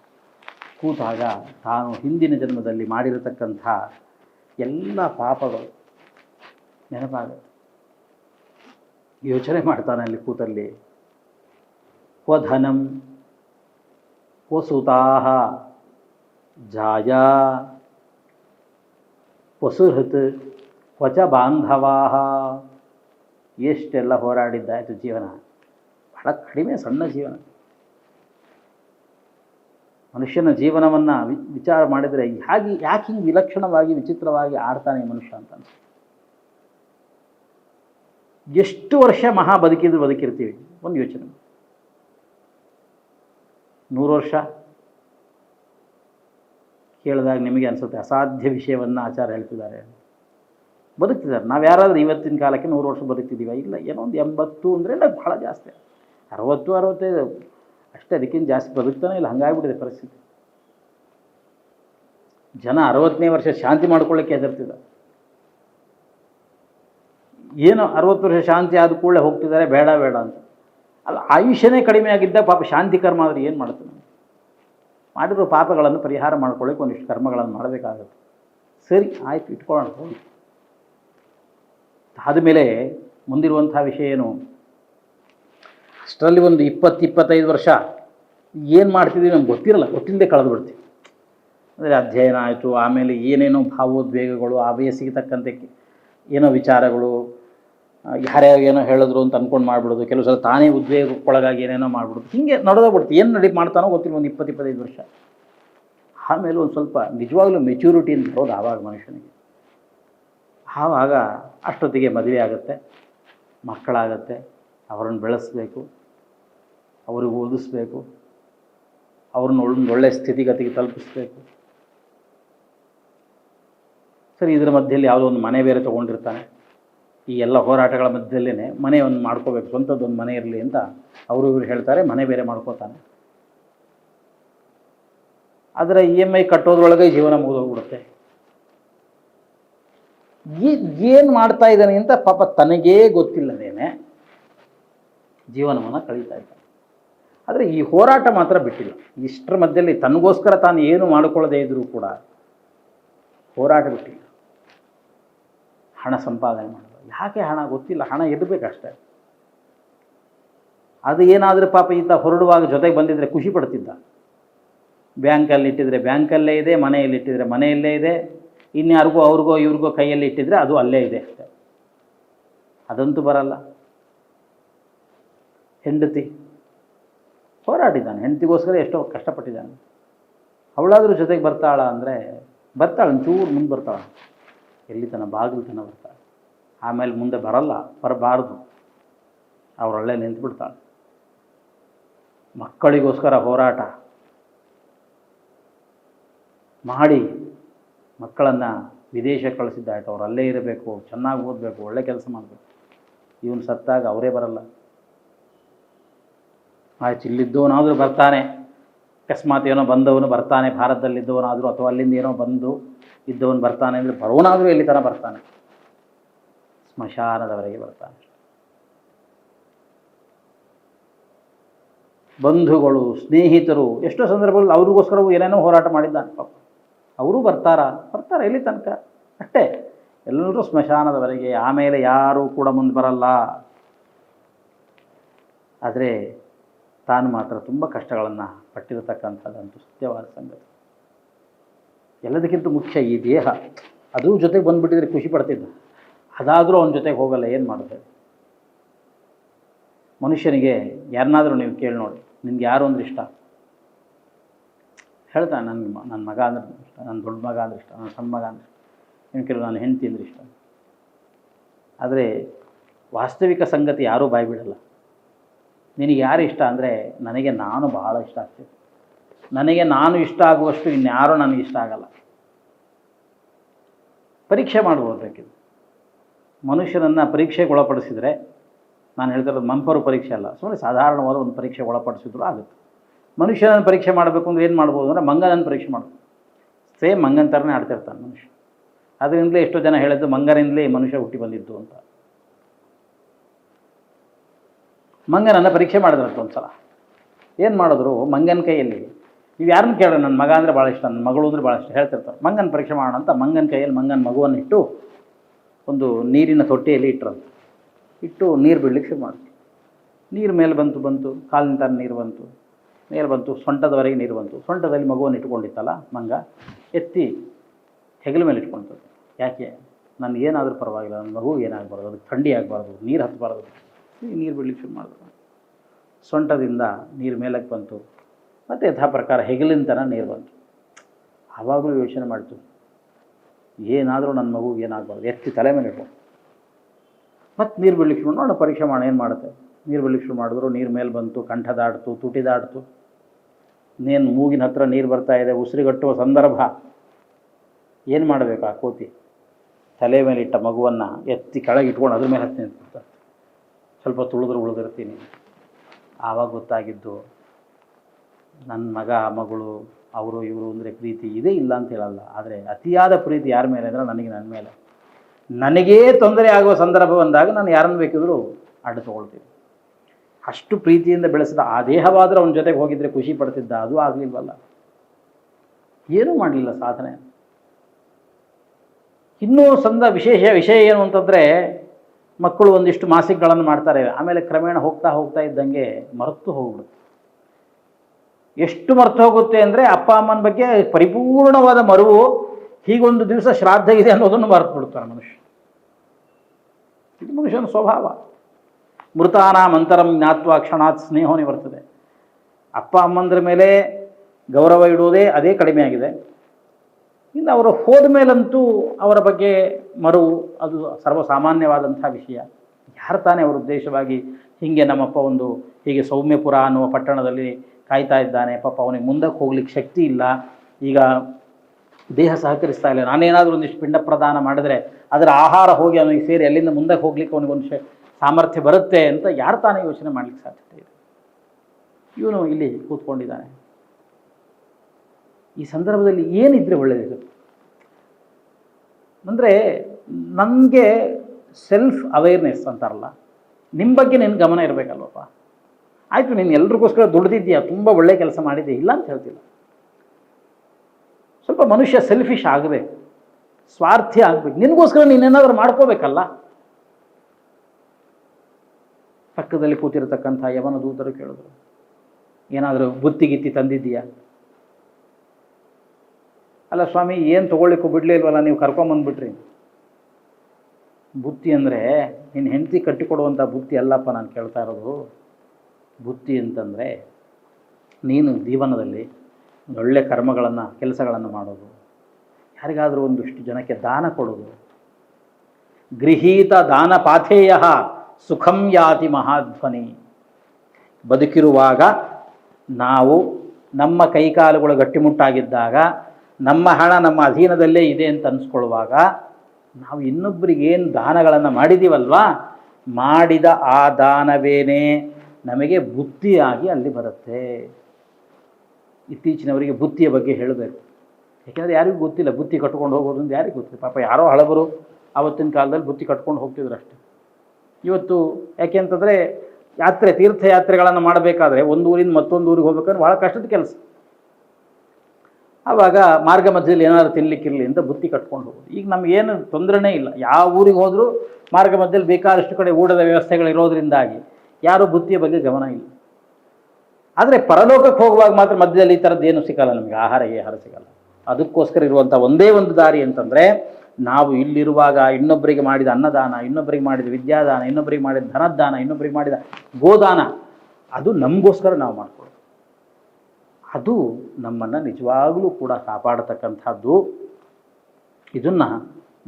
ಕೂತಾಗ ತಾನು ಹಿಂದಿನ ಜನ್ಮದಲ್ಲಿ ಮಾಡಿರತಕ್ಕಂಥ ಎಲ್ಲ ಪಾಪಗಳು ನೆನಪಾಗ ಯೋಚನೆ ಮಾಡ್ತಾನೆ ಅಲ್ಲಿ ಕೂತಲ್ಲಿ. ಕ್ವಧನಂ ವಸುತಾಹ ಜಾಯಾ ವಸುಹೃತ್ ಕ್ವಚ ಬಾಂಧವಾಹ. ಎಷ್ಟೆಲ್ಲ ಹೋರಾಡಿದ್ದಾಯಿತು ಜೀವನ. ಬಹಳ ಕಡಿಮೆ ಸಣ್ಣ ಜೀವನ. ಮನುಷ್ಯನ ಜೀವನವನ್ನು ವಿಚಾರ ಮಾಡಿದರೆ ಹೇಗೆ, ಯಾಕೆ ಹಿಂಗೆ ವಿಲಕ್ಷಣವಾಗಿ, ವಿಚಿತ್ರವಾಗಿ ಆಡ್ತಾನೆ ಮನುಷ್ಯ ಅಂತ. ಎಷ್ಟು ವರ್ಷ ಮಹಾ ಬದುಕಿದ್ರು ಬದುಕಿರ್ತೀವಿ? ಒಂದು ಯೋಚನೆ. ನೂರು ವರ್ಷ ಕೇಳಿದಾಗ ನಿಮಗೆ ಅನಿಸುತ್ತೆ, ಅಸಾಧ್ಯ ವಿಷಯವನ್ನು ಆಚಾರ ಹೇಳ್ತಿದ್ದಾರೆ ಬದುಕ್ತಿದ್ದಾರೆ. ನಾವು ಯಾರಾದರೂ ಇವತ್ತಿನ ಕಾಲಕ್ಕೆ ನೂರು ವರ್ಷ ಬದುಕ್ತಿದ್ದೀವ? ಇಲ್ಲ. ಏನೋ ಒಂದು ಎಂಬತ್ತು ಅಂದರೆ ಬಹಳ ಜಾಸ್ತಿ. ಅರವತ್ತು, ಅರವತ್ತೈದು ಅಷ್ಟೇ, ಅದಕ್ಕಿಂತ ಜಾಸ್ತಿ ಬದುಕ್ತಾನೆ ಇಲ್ಲ, ಹಂಗಾಗ್ಬಿಟ್ಟಿದೆ ಪರಿಸ್ಥಿತಿ. ಜನ ಅರವತ್ತನೇ ವರ್ಷ ಶಾಂತಿ ಮಾಡ್ಕೊಳ್ಳಿಕ್ಕೆ ಹೆದರ್ತಿದ್ದ ಏನು ಅರವತ್ತು ವರ್ಷ ಶಾಂತಿ ಆದ ಕೂಡಲೇ ಹೋಗ್ತಿದ್ದಾರೆ, ಬೇಡ ಬೇಡ ಅಂತ. ಅಲ್ಲ, ಆಯುಷ್ಯನೇ ಕಡಿಮೆ ಆಗಿದ್ದ ಪಾಪ ಶಾಂತಿ ಕರ್ಮ ಆದರೆ ಏನು ಮಾಡ್ತಾನೆ ಮಾಡಿರೋ ಪಾಪಗಳನ್ನು ಪರಿಹಾರ ಮಾಡ್ಕೊಳ್ಳಿಕ್ಕೆ ಒಂದಿಷ್ಟು ಕರ್ಮಗಳನ್ನು ಮಾಡಬೇಕಾಗುತ್ತೆ. ಸರಿ, ಆಯ್ತು, ಇಟ್ಕೊಳ್ಳೋಣ ಆದಮೇಲೆ ಮುಂದಿರುವಂಥ ವಿಷಯ ಏನು? ಅಷ್ಟರಲ್ಲಿ ಒಂದು ಇಪ್ಪತ್ತು, ಇಪ್ಪತ್ತೈದು ವರ್ಷ ಏನು ಮಾಡ್ತಿದ್ದೀವಿ ನಮ್ಗೆ ಗೊತ್ತಿರಲ್ಲ ಗೊತ್ತಿಲ್ಲದೆ ಕಳೆದು ಬಿಡ್ತೀವಿ. ಅಂದರೆ ಅಧ್ಯಯನ ಆಯಿತು, ಆಮೇಲೆ ಏನೇನೋ ಭಾವೋದ್ವೇಗಗಳು ಆ ವಯಸ್ಸಿಗೆ ತಕ್ಕಂತೆ ಏನೋ ವಿಚಾರಗಳು ಯಾರ್ಯಾರು ಏನೋ ಹೇಳಿದ್ರು ಅಂತ ಅಂದ್ಕೊಂಡು ಮಾಡಿಬಿಡೋದು, ಕೆಲವು ಸಲ ತಾನೇ ಉದ್ವೇಗಕ್ಕೊಳಗಾಗಿ ಏನೇನೋ ಮಾಡ್ಬಿಡೋದು, ಹೀಗೆ ನಡೆದೋಗ್ಬಿಡ್ತು ಏನು ನಡಿ, ಮಾಡ್ತಾನೋ ಗೊತ್ತಿಲ್ಲ, ಒಂದು ಇಪ್ಪತ್ತು, ಇಪ್ಪತ್ತೈದು ವರ್ಷ. ಆಮೇಲೆ ಒಂದು ಸ್ವಲ್ಪ ನಿಜವಾಗ್ಲೂ ಮೆಚ್ಯೂರಿಟಿ ಅಂತ ಬರೋದು ಆವಾಗ ಮನುಷ್ಯನಿಗೆ. ಆವಾಗ ಅಷ್ಟೊತ್ತಿಗೆ ಮದುವೆ ಆಗುತ್ತೆ, ಮಕ್ಕಳಾಗತ್ತೆ, ಅವರನ್ನು ಬೆಳೆಸಬೇಕು ಅವ್ರಿಗೆ ಓದಿಸ್ಬೇಕು. ಅವ್ರನ್ನ ಒಂದು ಒಳ್ಳೆಯ ಸ್ಥಿತಿಗತಿಗೆ ತಲುಪಿಸ್ಬೇಕು. ಸರಿ, ಇದರ ಮಧ್ಯದಲ್ಲಿ ಯಾವುದೋ ಒಂದು ಮನೆ ಬೇರೆ ತೊಗೊಂಡಿರ್ತಾನೆ. ಈ ಎಲ್ಲ ಹೋರಾಟಗಳ ಮಧ್ಯದಲ್ಲೇ ಮನೆ ಒಂದು ಮಾಡ್ಕೋಬೇಕು ಸ್ವಂತದ್ದೊಂದು ಮನೆ ಇರಲಿ ಅಂತ ಅವರು ಇವರು ಹೇಳ್ತಾರೆ, ಮನೆ ಬೇರೆ ಮಾಡ್ಕೋತಾನೆ. ಅದರ ಇ ಎಂ ಐ ಕಟ್ಟೋದ್ರೊಳಗೆ ಜೀವನ ಮುಗಿದೋಗ್ಬಿಡುತ್ತೆ. ಏನು ಮಾಡ್ತಾ ಇದ್ದಾನೆ ಅಂತ ಪಾಪ ತನಗೇ ಗೊತ್ತಿಲ್ಲದೇನೆ ಜೀವನವನ್ನು ಕಳೀತಾ ಇದ್ದಾನೆ. ಆದರೆ ಈ ಹೋರಾಟ ಮಾತ್ರ ಬಿಟ್ಟಿಲ್ಲ. ಇಷ್ಟರ ಮಧ್ಯದಲ್ಲಿ ತನಗೋಸ್ಕರ ತಾನು ಏನು ಮಾಡಿಕೊಳ್ಳದೇ ಇದ್ದರೂ ಕೂಡ ಹೋರಾಟ ಬಿಟ್ಟಿಲ್ಲ. ಹಣ ಸಂಪಾದನೆ ಮಾಡೋದು ಯಾಕೆ ಹಣ ಗೊತ್ತಿಲ್ಲ? ಹಣ ಇರಬೇಕಷ್ಟೇ. ಅದು ಏನಾದರೂ ಪಾಪ ಈತ ಹೊರಡುವಾಗ ಜೊತೆಗೆ ಬಂದಿದ್ದರೆ ಖುಷಿ ಪಡ್ತಿದ್ದ. ಬ್ಯಾಂಕಲ್ಲಿ ಇಟ್ಟಿದ್ರೆ ಬ್ಯಾಂಕಲ್ಲೇ ಇದೆ, ಮನೆಯಲ್ಲಿ ಇಟ್ಟಿದ್ರೆ ಮನೆಯಲ್ಲೇ ಇದೆ. ಇನ್ಯಾರಿಗೋ ಅವ್ರಿಗೋ ಇವ್ರಿಗೋ ಕೈಯಲ್ಲಿ ಇಟ್ಟಿದ್ರೆ ಅದು ಅಲ್ಲೇ ಇದೆ ಅಷ್ಟೇ. ಅದಂತೂ ಬರಲ್ಲ. ಹೆಂಡತಿ ಹೋರಾಡಿದ್ದಾನೆ. ಹೆಂಡತಿಗೋಸ್ಕರ ಎಷ್ಟೋ ಕಷ್ಟಪಟ್ಟಿದ್ದಾನೆ. ಅವಳಾದರೂ ಜೊತೆಗೆ ಬರ್ತಾಳ ಅಂದರೆ ಬರ್ತಾಳೆ, ಒಂಚೂರು ಮುಂದೆ ಬರ್ತಾಳೆ. ಎಲ್ಲಿ ತನ ಬಾಗಿಲು ತನ ಬರ್ತಾಳೆ. ಆಮೇಲೆ ಮುಂದೆ ಬರಲ್ಲ, ಬರಬಾರ್ದು. ಅವರೊಳ್ಳೆ ನಿಂತುಬಿಡ್ತಾಳೆ ಮಕ್ಕಳಿಗೋಸ್ಕರ ಹೋರಾಟ ಮಾಡಿ ಮಕ್ಕಳನ್ನು ವಿದೇಶಕ್ಕೆ ಕಳಿಸಿದ್ದಾಯ್ತು. ಅವ್ರು ಅಲ್ಲೇ ಇರಬೇಕು, ಚೆನ್ನಾಗಿ ಓದಬೇಕು, ಒಳ್ಳೆ ಕೆಲಸ ಮಾಡಬೇಕು. ಇವನು ಸತ್ತಾಗ ಅವರೇ ಬರಲ್ಲ. ಆಯ್ತು, ಇಲ್ಲಿದ್ದವನಾದರೂ ಬರ್ತಾನೆ. ಅಕಸ್ಮಾತ್ ಏನೋ ಬಂದವನು ಬರ್ತಾನೆ, ಭಾರತದಲ್ಲಿದ್ದವನಾದರೂ ಅಥವಾ ಅಲ್ಲಿಂದ ಏನೋ ಬಂದು ಇದ್ದವನು ಬರ್ತಾನೆ ಅಂದರೆ ಬರೋನಾದರೂ ಎಲ್ಲಿ ತನಕ ಬರ್ತಾನೆ? ಸ್ಮಶಾನದವರೆಗೆ ಬರ್ತಾನೆ. ಬಂಧುಗಳು, ಸ್ನೇಹಿತರು, ಎಷ್ಟೋ ಸಂದರ್ಭಗಳಲ್ಲಿ ಅವ್ರಿಗೋಸ್ಕರವೂ ಏನೇನೋ ಹೋರಾಟ ಮಾಡಿದ್ದಾನೆ ಪಾಪ. ಅವರು ಬರ್ತಾರ? ಬರ್ತಾರೆ ಎಲ್ಲಿ ತನಕ? ಅಷ್ಟೇ. ಎಲ್ಲರೂ ಸ್ಮಶಾನದವರೆಗೆ, ಆಮೇಲೆ ಯಾರೂ ಕೂಡ ಮುಂದೆ ಬರಲ್ಲ. ಆದರೆ ತಾನು ಮಾತ್ರ ತುಂಬ ಕಷ್ಟಗಳನ್ನು ಪಟ್ಟಿರತಕ್ಕಂಥದ್ದಂತೂ ಸತ್ಯವಾದ ಸಂಗತಿ. ಎಲ್ಲದಕ್ಕಿಂತ ಮುಖ್ಯ ಈ ದೇಹ. ಅದು ಜೊತೆಗೆ ಬಂದುಬಿಟ್ಟಿದ್ರೆ ಖುಷಿ ಪಡ್ತಿದ್ದ. ಅದಾದರೂ ಅವನ ಜೊತೆಗೆ ಹೋಗಲ್ಲ, ಏನು ಮಾಡುತ್ತೆ ಮನುಷ್ಯನಿಗೆ ಯಾರನ್ನಾದರೂ ನೀವು ಕೇಳಿ ನೋಡಿ ನಿಮ್ಗೆ ಯಾರು ಅಂದ್ರೆ ಇಷ್ಟ? ಹೇಳ್ತಾನೆ ನನ್ನ ನನ್ನ ಮಗ ಅಂದ್ರೆ ಇಷ್ಟ ನನ್ನ ದೊಡ್ಡ ಮಗ ಅಂದ್ರೆ ಇಷ್ಟ ನನ್ನ ಸಣ್ಣ ಮಗ ಅಂದ್ರೆ ಇಷ್ಟ ನೀವು ಕೆಲವು ನನ್ನ ಹೆಂಡತಿ ಅಂದ್ರೆ ಇಷ್ಟ. ಆದರೆ ವಾಸ್ತವಿಕ ಸಂಗತಿ ಯಾರೂ ಬಾಯಿ ಬಿಡಲ್ಲ ನಿನಗೆ ಯಾರು ಇಷ್ಟ ಅಂದರೆ ನನಗೆ ನಾನು ಬಹಳ ಇಷ್ಟ ಆಗ್ತೀನಿ ನನಗೆ ನಾನು ಇಷ್ಟ ಆಗುವಷ್ಟು ಇನ್ಯಾರೂ ನನಗೆ ಇಷ್ಟ ಆಗಲ್ಲ. ಪರೀಕ್ಷೆ ಮಾಡ್ಬೋದು ಬೇಕಿದೆ ಮನುಷ್ಯನನ್ನು ಪರೀಕ್ಷೆಗೆ ಒಳಪಡಿಸಿದರೆ, ನಾನು ಹೇಳ್ತಿರೋದು ಮಂಪರು ಪರೀಕ್ಷೆ ಅಲ್ಲ, ಸುಮ್ಮನೆ ಸಾಧಾರಣವಾದ ಒಂದು ಪರೀಕ್ಷೆಗೆ ಒಳಪಡಿಸಿದ್ರು ಆಗುತ್ತೆ. ಮನುಷ್ಯನನ್ನು ಪರೀಕ್ಷೆ ಮಾಡಬೇಕು ಅಂದ್ರೆ ಏನು ಮಾಡ್ಬೋದು ಅಂದರೆ ಮಂಗನನ್ನು ಪರೀಕ್ಷೆ ಮಾಡ್ಬೋದು. ಸೇಮ್ ಮಂಗನ ಥರನೇ ಆಡ್ತಿರ್ತಾನೆ ಮನುಷ್ಯ. ಅದರಿಂದಲೇ ಎಷ್ಟೋ ಜನ ಹೇಳಿದ್ದು ಮಂಗನಿಂದಲೇ ಮನುಷ್ಯ ಹುಟ್ಟಿ ಬಂದಿದ್ದು ಅಂತ. ಮಂಗನನ್ನು ಪರೀಕ್ಷೆ ಮಾಡಿದ್ರಂತ ಒಂದು ಸಲ ಏನು ಮಾಡಿದ್ರು? ಮಂಗನ ಕೈಯಲ್ಲಿ. ನೀವು ಯಾರನ್ನ ಕೇಳೋ ನನ್ನ ಮಗ ಅಂದರೆ ಭಾಳ ಇಷ್ಟ ನನ್ನ ಮಗಳು ಅಂದರೆ ಭಾಳ ಇಷ್ಟ ಹೇಳ್ತಿರ್ತಾರೆ. ಮಂಗನ ಪರೀಕ್ಷೆ ಮಾಡೋಣ ಅಂತ ಮಂಗನ ಕೈಯಲ್ಲಿ ಮಂಗನ ಮಗುವನ್ನು ಇಟ್ಟು ಒಂದು ನೀರಿನ ತೊಟ್ಟೆಯಲ್ಲಿ ಇಟ್ಟರಂತ ಇಟ್ಟು ನೀರು ಬಿಡ್ಲಿಕ್ಕೆ ಶುರು ಮಾಡಿದ್ರು ನೀರು ಮೇಲೆ ಬಂತು ಬಂತು. ಕಾಲಿನ ತರ ನೀರು ಬಂತು. ಮೇಲೆ ಬಂತು, ಸೊಂಟದವರೆಗೆ ನೀರು ಬಂತು. ಸೊಂಟದಲ್ಲಿ ಮಗುವನ್ನು ಇಟ್ಕೊಂಡಿತ್ತಲ್ಲ ಮಂಗ, ಎತ್ತಿ ಹೆಗಲ ಮೇಲೆ ಇಟ್ಕೊಳ್ತದೆ ಯಾಕೆ? ನನಗೇನಾದರೂ ಪರವಾಗಿಲ್ಲ. ನನ್ನ ಮಗು ಏನಾಗಬಾರ್ದು? ಅದಕ್ಕೆ ಥಂಡಿ ಆಗಬಾರ್ದು. ನೀರು ಹತ್ತಬಾರ್ದು ನೀರು ಬಿಡ್ಲಿಕ್ಕೆ ಶುರು ಮಾಡಿದ್ರು. ಸೊಂಟದಿಂದ ನೀರು ಮೇಲಕ್ಕೆ ಬಂತು. ಮತ್ತು ಯಥಾ ಪ್ರಕಾರ ಹೆಗಲಿನ ಥರ ನೀರು ಬಂತು. ಆವಾಗಲೂ ಯೋಚನೆ ಮಾಡ್ತು. ಏನಾದರೂ ನನ್ನ ಮಗು ಏನಾಗಬಾರ್ದು. ಎತ್ತಿ ತಲೆ ಮೇಲೆ ಇಟ್ಕೊಂಡು. ಮತ್ತು ನೀರು ಬೀಳಲಿಕ್ಕೆ ಶುರು ನೋಡೋಣ ಪರೀಕ್ಷೆ ಮಾಡೋಣ, ಏನು ಮಾಡುತ್ತೆ? ನೀರು ಬೀಳಲಿಕ್ಕೆ ಶುರು ಮಾಡಿದ್ರು, ನೀರು ಮೇಲೆ ಬಂತು ಕಂಠದಾಡ್ತು ತುಟಿದಾಡ್ತು ನೇನು ಮೂಗಿನ ಹತ್ರ ನೀರು ಬರ್ತಾ ಇದೆ ಉಸಿರುಗಟ್ಟುವ ಸಂದರ್ಭ. ಏನು ಮಾಡಬೇಕು ಆ ಕೋತಿ? ತಲೆ ಮೇಲೆ ಇಟ್ಟ ಮಗುವನ್ನು ಎತ್ತಿ ಕೆಳಗೆ ಇಟ್ಕೊಂಡು ಅದ್ರ ಮೇಲೆ ಹತ್ತಿ ನಿಂತ್ಬಿಡ್ತಾರೆ ಸ್ವಲ್ಪ ತುಳಿದ್ರೆ ಉಳಿದಿರ್ತೀನಿ. ಆವಾಗ ಗೊತ್ತಾಗಿದ್ದು ನನ್ನ ಮಗ, ಮಗಳು, ಅವರು, ಇವರು ಅಂದರೆ ಪ್ರೀತಿ ಇದೇ ಇಲ್ಲ ಅಂತ ಹೇಳಲ್ಲ. ಆದರೆ ಅತಿಯಾದ ಪ್ರೀತಿ ಯಾರ ಮೇಲೆ ಅಂದರೆ ನನಗೆ ನನ್ನ ಮೇಲೆ. ನನಗೇ ತೊಂದರೆ ಆಗುವ ಸಂದರ್ಭ ಬಂದಾಗ ನಾನು ಯಾರನ್ನು ಬೇಕಿದ್ರೂ ಅಡ್ಡ ತೊಗೊಳ್ತೀನಿ. ಅಷ್ಟು ಪ್ರೀತಿಯಿಂದ ಬೆಳೆಸಿದ ಆ ದೇಹವಾದರೂ ಅವನ ಜೊತೆಗೆ ಹೋಗಿದ್ರೆ ಖುಷಿ ಪಡ್ತಿದ್ದ, ಅದು ಆಗಲಿಲ್ವಲ್ಲ. ಏನೂ ಮಾಡಲಿಲ್ಲ ಸಾಧನೆ. ಇನ್ನೂ ಸಂದ ವಿಶೇಷ ವಿಷಯ ಏನು ಅಂತಂದರೆ ಮಕ್ಕಳು ಒಂದಿಷ್ಟು ಮಾಸಿಕಗಳನ್ನು ಮಾಡ್ತಾರೆ. ಆಮೇಲೆ ಕ್ರಮೇಣ ಹೋಗ್ತಾ ಹೋಗ್ತಾ ಇದ್ದಂಗೆ ಮರೆತು ಹೋಗ್ಬಿಡುತ್ತೆ. ಎಷ್ಟು ಮರೆತು ಹೋಗುತ್ತೆ ಅಂದರೆ ಅಪ್ಪ ಅಮ್ಮನ ಬಗ್ಗೆ ಪರಿಪೂರ್ಣವಾದ ಮರುವು ಹೀಗೊಂದು ದಿವಸ ಶ್ರಾದ್ದ ಇದೆ ಅನ್ನೋದನ್ನು ಮರೆತು ಬಿಡ್ತಾರೆ ಮನುಷ್ಯ. ಇದು ಮನುಷ್ಯನ ಸ್ವಭಾವ. ಮೃತಾನ ಅಂತರಂ ಜ್ಞಾತ್ವ ಕ್ಷಣಾತ್ ಸ್ನೇಹೋ ಬರ್ತದೆ ಅಪ್ಪ ಅಮ್ಮಂದ್ರ ಮೇಲೆ ಗೌರವ ಇಡುವುದೇ ಅದೇ ಕಡಿಮೆ ಆಗಿದೆ ಇನ್ನು ಅವರು ಹೋದ ಮೇಲಂತೂ ಅವರ ಬಗ್ಗೆ ಮರುವು ಅದು ಸರ್ವಸಾಮಾನ್ಯವಾದಂಥ ವಿಷಯ. ಯಾರು ತಾನೇ ಅವರ ಉದ್ದೇಶವಾಗಿ ಹೀಗೆ ನಮ್ಮಪ್ಪ ಒಂದು ಹೀಗೆ ಸೌಮ್ಯಪುರ ಅನ್ನುವ ಪಟ್ಟಣದಲ್ಲಿ ಕಾಯ್ತಾ ಇದ್ದಾನೆ, ಪಾಪ ಅವನಿಗೆ ಮುಂದಕ್ಕೆ ಹೋಗ್ಲಿಕ್ಕೆ ಶಕ್ತಿ ಇಲ್ಲ. ಈಗ ದೇಹ ಸಹಕರಿಸ್ತಾ ಇಲ್ಲ. ನಾನೇನಾದರೂ ಒಂದಿಷ್ಟು ಪಿಂಡ ಪ್ರದಾನ ಮಾಡಿದ್ರೆ ಅದರ ಆಹಾರ ಹೋಗಿ ಅವನಿಗೆ ಸೇರಿ ಅಲ್ಲಿಂದ ಮುಂದಕ್ಕೆ ಹೋಗ್ಲಿಕ್ಕೆ ಅವನಿಗೊಂದು ಶ ಸಾಮರ್ಥ್ಯ ಬರುತ್ತೆ ಅಂತ ಯಾರು ತಾನೇ ಯೋಚನೆ ಮಾಡ್ಲಿಕ್ಕೆ ಸಾಧ್ಯತೆ ಇದೆ? ಇವನು ಇಲ್ಲಿ ಕೂತ್ಕೊಂಡಿದ್ದಾನೆ. ಈ ಸಂದರ್ಭದಲ್ಲಿ ಏನಿದ್ರೆ ಒಳ್ಳೆಯದಿರುತ್ತೆ ಅಂದರೆ ನನಗೆ ಸೆಲ್ಫ್ ಅವೇರ್ನೆಸ್ ಅಂತಾರಲ್ಲ ನಿಮ್ಮ ಬಗ್ಗೆ ನಿನ್ನ ಗಮನ ಇರಬೇಕಲ್ವಪ್ಪ. ಆಯಿತು, ನೀನು ಎಲ್ರಿಗೋಸ್ಕರ ದುಡ್ದಿದ್ದೀಯಾ, ತುಂಬ ಒಳ್ಳೆ ಕೆಲಸ ಮಾಡಿದ್ದೆ ಇಲ್ಲ ಅಂತ ಹೇಳ್ತಿಲ್ಲ. ಸ್ವಲ್ಪ ಮನುಷ್ಯ ಸೆಲ್ಫಿಶ್ ಆಗಬೇಕು, ಸ್ವಾರ್ಥಿ ಆಗಬೇಕು, ನಿನಗೋಸ್ಕರ ನೀನೇನಾದರೂ ಮಾಡ್ಕೋಬೇಕಲ್ಲ. ಪಕ್ಕದಲ್ಲಿ ಕೂತಿರತಕ್ಕಂಥ ಯವನ ದೂತರು ಕೇಳಿದ್ರು, ಏನಾದರೂ ಬುತ್ತಿಗಿತ್ತಿ ತಂದಿದ್ದೀಯಾ? ಅಲ್ಲ ಸ್ವಾಮಿ, ಏನು ತೊಗೊಳ್ಳಿಕ್ಕೂ ಬಿಡಲೇ ಇಲ್ವಲ್ಲ, ನೀವು ಕರ್ಕೊಂಬಂದ್ಬಿಟ್ರಿ ಬುತ್ತಿ ಅಂದರೆ ನಿನ್ನ ಹೆಂಡತಿ ಕಟ್ಟಿಕೊಡುವಂಥ ಬುತ್ತಿ ಅಲ್ಲಪ್ಪ ನಾನು ಕೇಳ್ತಾ ಇರೋದು. ಬುತ್ತಿ ಅಂತಂದರೆ, ನೀನು ಜೀವನದಲ್ಲಿ ಒಳ್ಳೆ ಕರ್ಮಗಳನ್ನು, ಕೆಲಸಗಳನ್ನು ಮಾಡೋದು. ಯಾರಿಗಾದರೂ ಒಂದಿಷ್ಟು ಜನಕ್ಕೆ ದಾನ ಕೊಡೋದು. ಗೃಹೀತ ದಾನ ಪಾಥೇಯ ಸುಖಂ ಯಾತಿ ಮಹಾಧ್ವನಿ. ಬದುಕಿರುವಾಗ ನಾವು ನಮ್ಮ ಕೈಕಾಲುಗಳು ಗಟ್ಟಿಮುಟ್ಟಾಗಿದ್ದಾಗ ನಮ್ಮ ಹಣ ನಮ್ಮ ಅಧೀನದಲ್ಲೇ ಇದೆ ಅಂತ ಅನಿಸ್ಕೊಳ್ಳುವಾಗ ನಾವು ಇನ್ನೊಬ್ಬರಿಗೆ ಏನು ದಾನಗಳನ್ನು ಮಾಡಿದ್ದೀವಲ್ವಾ ಮಾಡಿದ ಆ ದಾನವೇನೆ ನಮಗೆ ಬುದ್ಧಿಯಾಗಿ ಅಲ್ಲಿ ಬರುತ್ತೆ. ಇತ್ತೀಚಿನವರಿಗೆ ಬುತ್ತಿಯ ಬಗ್ಗೆ ಹೇಳಬೇಕು. ಯಾಕೆಂದರೆ ಯಾರಿಗೂ ಗೊತ್ತಿಲ್ಲ ಬುತ್ತಿ ಕಟ್ಕೊಂಡು ಹೋಗೋದು ಅಂತ ಯಾರಿಗೂ ಗೊತ್ತಿಲ್ಲ. ಪಾಪ ಯಾರೋ ಹಳಬರು ಆವತ್ತಿನ ಕಾಲದಲ್ಲಿ ಬುತ್ತಿ ಕಟ್ಕೊಂಡು ಹೋಗ್ತಿದ್ರು ಅಷ್ಟೆ. ಇವತ್ತು ಯಾಕೆ ಅಂತಂದರೆ ಯಾತ್ರೆ ತೀರ್ಥಯಾತ್ರೆಗಳನ್ನು ಮಾಡಬೇಕಾದ್ರೆ ಒಂದು ಊರಿಂದ ಮತ್ತೊಂದು ಊರಿಗೆ ಹೋಗ್ಬೇಕಂದ್ರೆ ಭಾಳ ಕಷ್ಟದ ಕೆಲಸ. ಆವಾಗ ಮಾರ್ಗ ಮಧ್ಯದಲ್ಲಿ ಏನಾದ್ರು ತಿನ್ಲಿಕ್ಕಿರಲಿ ಅಂತ ಬುತ್ತಿ ಕಟ್ಕೊಂಡು ಹೋಗೋದು. ಈಗ ನಮಗೇನು ತೊಂದರೆನೇ ಇಲ್ಲ. ಯಾವ ಊರಿಗೆ ಹೋದರೂ ಮಾರ್ಗ ಮಧ್ಯದಲ್ಲಿ ಬೇಕಾದಷ್ಟು ಕಡೆ ಊಟದ ವ್ಯವಸ್ಥೆಗಳಿರೋದ್ರಿಂದಾಗಿ ಯಾರೂ ಬುತ್ತಿಯ ಬಗ್ಗೆ ಗಮನ ಇಲ್ಲ. ಆದರೆ ಪರಲೋಕಕ್ಕೆ ಹೋಗುವಾಗ ಮಾತ್ರ ಮಧ್ಯದಲ್ಲಿ ಈ ಥರದ್ದು ಏನು ಸಿಗಲ್ಲ ನಮಗೆ. ಆಹಾರ ಏಹಾರ ಸಿಗಲ್ಲ. ಅದಕ್ಕೋಸ್ಕರ ಇರುವಂಥ ಒಂದೇ ಒಂದು ದಾರಿ ಅಂತಂದರೆ ನಾವು ಇಲ್ಲಿರುವಾಗ ಇನ್ನೊಬ್ಬರಿಗೆ ಮಾಡಿದ ಅನ್ನದಾನ ಇನ್ನೊಬ್ಬರಿಗೆ ಮಾಡಿದ ವಿದ್ಯಾದಾನ ಇನ್ನೊಬ್ಬರಿಗೆ ಮಾಡಿದ ಧನದಾನ ಇನ್ನೊಬ್ಬರಿಗೆ ಮಾಡಿದ ಗೋದಾನ, ಅದು ನಮಗೋಸ್ಕರ ನಾವು ಮಾಡ್ಕೊಳ್ಳೋದು ಅದು ನಮ್ಮನ್ನು ನಿಜವಾಗಲೂ ಕೂಡ ಕಾಪಾಡತಕ್ಕಂಥದ್ದು. ಇದನ್ನು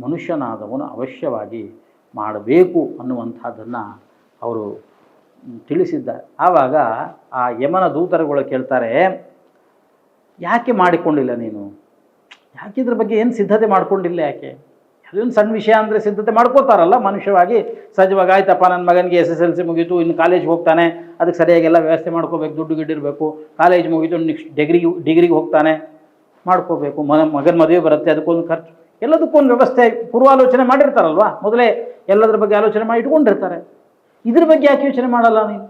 ಮನುಷ್ಯನಾದವನು ಅವಶ್ಯವಾಗಿ ಮಾಡಬೇಕು ಅನ್ನುವಂಥದ್ದನ್ನು ಅವರು ತಿಳಿಸಿದ್ದಾರೆ. ಆವಾಗ ಆ ಯಮನ ದೂತರುಗಳು ಕೇಳ್ತಾರೆ, ಯಾಕೆ ಮಾಡಿಕೊಂಡಿಲ್ಲ ನೀನು? ಯಾಕೆ ಇದ್ರ ಬಗ್ಗೆ ಏನು ಸಿದ್ಧತೆ ಮಾಡಿಕೊಂಡಿಲ್ಲ ಯಾಕೆ? ಅದೊಂದು ಸಣ್ಣ ವಿಷಯ ಅಂದರೆ ಸಿದ್ಧತೆ ಮಾಡ್ಕೋತಾರಲ್ಲ, ಮನುಷ್ಯವಾಗಿ ಸಹಜವಾಗಿ, ಆಯ್ತಪ್ಪ ನನ್ನ ಮಗನಿಗೆ ಎಸ್ ಎಸ್ ಎಲ್ ಸಿ ಮುಗೀತು, ಇನ್ನು ಕಾಲೇಜ್ ಹೋಗ್ತಾನೆ, ಅದಕ್ಕೆ ಸರಿಯಾಗೆಲ್ಲ ವ್ಯವಸ್ಥೆ ಮಾಡ್ಕೋಬೇಕು, ದುಡ್ಡು ಗಿಡ್ಡಿರಬೇಕು ಕಾಲೇಜ್ ಮುಗೀತು ನೆಕ್ಸ್ಟ್ ಡಿಗ್ರಿಗೆ ಡಿಗ್ರಿಗೆ ಹೋಗ್ತಾನೆ, ಮಾಡ್ಕೋಬೇಕು ಮನ ಮಗನ ಮದುವೆ ಬರುತ್ತೆ, ಅದಕ್ಕೊಂದು ಖರ್ಚು. ಎಲ್ಲದಕ್ಕೊಂದು ವ್ಯವಸ್ಥೆ, ಪೂರ್ವಾಲೋಚನೆ ಮಾಡಿರ್ತಾರಲ್ವಾ? ಮೊದಲೇ ಎಲ್ಲದರ ಬಗ್ಗೆ ಆಲೋಚನೆ ಮಾಡಿ ಇಟ್ಕೊಂಡಿರ್ತಾರೆ. ಇದ್ರ ಬಗ್ಗೆ ಯಾಕೆ ಯೋಚನೆ ಮಾಡಲ್ಲ ನೀನು?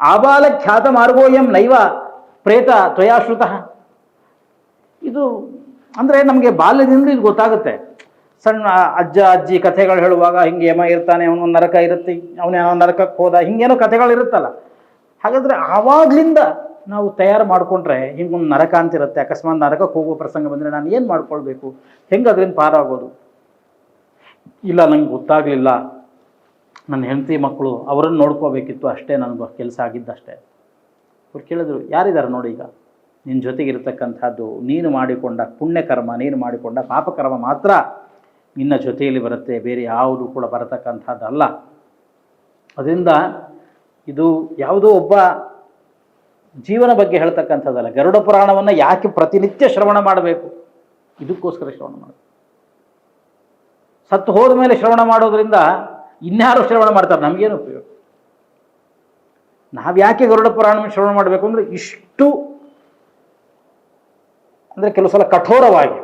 ಆಬಾಲ ಖ್ಯಾತ ಮಾರ್ಗೋಯಂ ನೈವ ಪ್ರೇತ ತ್ವಯಾಶ್ರುತಃ. ಇದು ಅಂದರೆ ನಮಗೆ ಬಾಲ್ಯದಿಂದ ಇದು ಗೊತ್ತಾಗುತ್ತೆ. ಸಣ್ಣ ಅಜ್ಜ, ಅಜ್ಜಿ ಕಥೆಗಳು ಹೇಳುವಾಗ ಹಿಂಗೆ ಯಮ ಇರ್ತಾನೆ, ಅವನು ನರಕ ಇರುತ್ತೆ ಅವನೇನೋ ನರಕಕ್ಕೆ ಹೋದ, ಹಿಂಗೇನೋ ಕಥೆಗಳು ಇರುತ್ತಲ್ಲ. ಹಾಗಾದರೆ ಆವಾಗಲಿಂದ ನಾವು ತಯಾರು ಮಾಡಿಕೊಂಡ್ರೆ ಹಿಂಗೊಂದು ನರಕ ಅಂತಿರುತ್ತೆ ಅಕಸ್ಮಾತ್ ನರಕಕ್ಕೆ ಹೋಗುವ ಪ್ರಸಂಗ ಬಂದರೆ ನಾನು ಏನು ಮಾಡ್ಕೊಳ್ಬೇಕು? ಹೆಂಗೆ ಅದರಿಂದ ಪಾರಾಗೋದು? ಇಲ್ಲ, ನಂಗೆ ಗೊತ್ತಾಗಲಿಲ್ಲ. ನನ್ನ ಹೆಂಡತಿ ಮಕ್ಕಳು ಅವರನ್ನು ನೋಡ್ಕೋಬೇಕಿತ್ತು. ಅಷ್ಟೇ ನನಗೆ ಕೆಲಸ ಆಗಿದ್ದಷ್ಟೇ. ಅವ್ರು ಕೇಳಿದ್ರು, ಯಾರಿದ್ದಾರೆ ನೋಡಿ ಈಗ? ನಿನ್ನ ಜೊತೆಗಿರ್ತಕ್ಕಂಥದ್ದು ನೀನು ಮಾಡಿಕೊಂಡ ಪುಣ್ಯಕರ್ಮ, ನೀನು ಮಾಡಿಕೊಂಡ ಪಾಪಕರ್ಮ ಮಾತ್ರ. ನಿನ್ನ ಜೊತೆಯಲ್ಲಿ ಬರುತ್ತೆ, ಬೇರೆ ಯಾವುದು ಕೂಡ ಬರತಕ್ಕಂಥದ್ದಲ್ಲ. ಅದರಿಂದ ಇದು ಯಾವುದೋ ಒಬ್ಬ ಜೀವನ ಬಗ್ಗೆ ಹೇಳ್ತಕ್ಕಂಥದ್ದಲ್ಲ, ಗರುಡ ಪುರಾಣವನ್ನು ಯಾಕೆ ಪ್ರತಿನಿತ್ಯ ಶ್ರವಣ ಮಾಡಬೇಕು? ಇದಕ್ಕೋಸ್ಕರ ಶ್ರವಣ ಮಾಡಬೇಕು ಸತ್ತು ಹೋದ ಮೇಲೆ ಶ್ರವಣ ಮಾಡೋದ್ರಿಂದ ಇನ್ಯಾರು ಶ್ರವಣ ಮಾಡ್ತಾರೆ? ನಮಗೇನು ಉಪಯೋಗ? ನಾವು ಯಾಕೆ ಗರುಡ ಪುರಾಣವನ್ನು ಶ್ರವಣ ಮಾಡಬೇಕು ಅಂದರೆ ಇಷ್ಟು ಅಂದರೆ ಕೆಲವು ಸಲ ಕಠೋರವಾಗಿ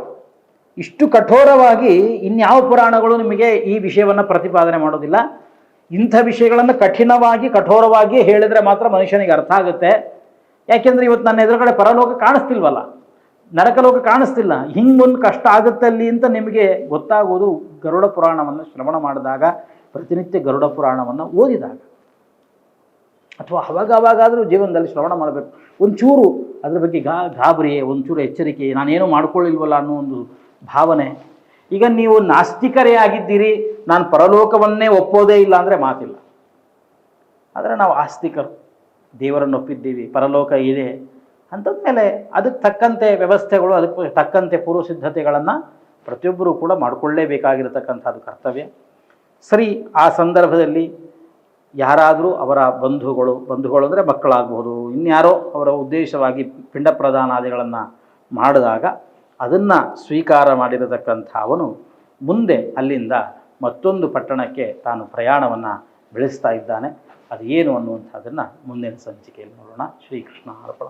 ಇಷ್ಟು ಕಠೋರವಾಗಿ ಇನ್ಯಾವ ಪುರಾಣಗಳು ನಿಮಗೆ ಈ ವಿಷಯವನ್ನು ಪ್ರತಿಪಾದನೆ ಮಾಡೋದಿಲ್ಲ. ಇಂಥ ವಿಷಯಗಳನ್ನು ಕಠಿಣವಾಗಿ, ಕಠೋರವಾಗಿ ಹೇಳಿದರೆ ಮಾತ್ರ ಮನುಷ್ಯನಿಗೆ ಅರ್ಥ ಆಗುತ್ತೆ. ಯಾಕೆಂದರೆ ಇವತ್ತು ನನ್ನ ಎದುರುಗಡೆ ಪರಲೋಕ ಕಾಣಿಸ್ತಿಲ್ವಲ್ಲ? ನರಕಲೋಕ ಕಾಣಿಸ್ತಿಲ್ಲ. ಹಿಂಗೊಂದು ಕಷ್ಟ ಆಗುತ್ತಲ್ಲಿ ಅಂತ ನಿಮಗೆ ಗೊತ್ತಾಗೋದು ಗರುಡ ಪುರಾಣವನ್ನು ಶ್ರವಣ ಮಾಡಿದಾಗ, ಪ್ರತಿನಿತ್ಯ ಗರುಡ ಪುರಾಣವನ್ನು ಓದಿದಾಗ. ಅಥವಾ ಅವಾಗ ಅವಾಗಾದರೂ ಜೀವನದಲ್ಲಿ ಶ್ರವಣ ಮಾಡಬೇಕು. ಒಂಚೂರು ಅದ್ರ ಬಗ್ಗೆ ಗಾ ಗಾಬರಿ ಒಂಚೂರು ಎಚ್ಚರಿಕೆ ನಾನೇನು ಮಾಡ್ಕೊಳ್ಳಿಲ್ವಲ್ಲ ಅನ್ನೋ ಒಂದು ಭಾವನೆ. ಈಗ ನೀವು ನಾಸ್ತಿಕರೇ ಆಗಿದ್ದೀರಿ, ನಾನು ಪರಲೋಕವನ್ನೇ ಒಪ್ಪೋದೇ ಇಲ್ಲ ಅಂದರೆ ಮಾತಿಲ್ಲ. ಆದರೆ ನಾವು ಆಸ್ತಿಕರು, ದೇವರನ್ನು ಒಪ್ಪಿದ್ದೀವಿ, ಪರಲೋಕ ಇದೆ ಮೇಲೆ ಅದಕ್ಕೆ ತಕ್ಕಂತೆ ವ್ಯವಸ್ಥೆಗಳು, ಅದಕ್ಕೆ ತಕ್ಕಂತೆ ಪೂರ್ವ ಸಿದ್ಧತೆಗಳನ್ನು ಪ್ರತಿಯೊಬ್ಬರೂ ಕೂಡ ಮಾಡಿಕೊಳ್ಳೇಬೇಕಾಗಿರತಕ್ಕಂಥದ್ದು ಕರ್ತವ್ಯ. ಸರಿ, ಆ ಸಂದರ್ಭದಲ್ಲಿ ಯಾರಾದರೂ ಅವರ ಬಂಧುಗಳು ಬಂಧುಗಳು ಅಂದರೆ ಮಕ್ಕಳಾಗಬಹುದು ಇನ್ಯಾರೋ ಅವರ ಉದ್ದೇಶವಾಗಿ ಪಿಂಡ ಪ್ರದಾನಾದಿಗಳನ್ನು ಮಾಡಿದಾಗ ಅದನ್ನು ಸ್ವೀಕಾರ ಮಾಡಿರತಕ್ಕಂಥ ಅವನು ಮುಂದೆ ಅಲ್ಲಿಂದ ಮತ್ತೊಂದು ಪಟ್ಟಣಕ್ಕೆ ತಾನು ಪ್ರಯಾಣವನ್ನು ಬೆಳೆಸ್ತಾ ಇದ್ದಾನೆ. ಅದು ಏನು ಅನ್ನುವಂಥದ್ದನ್ನು ಮುಂದಿನ ಸಂಚಿಕೆಯಲ್ಲಿ ನೋಡೋಣ. ಶ್ರೀಕೃಷ್ಣ ಅರ್ಪಣ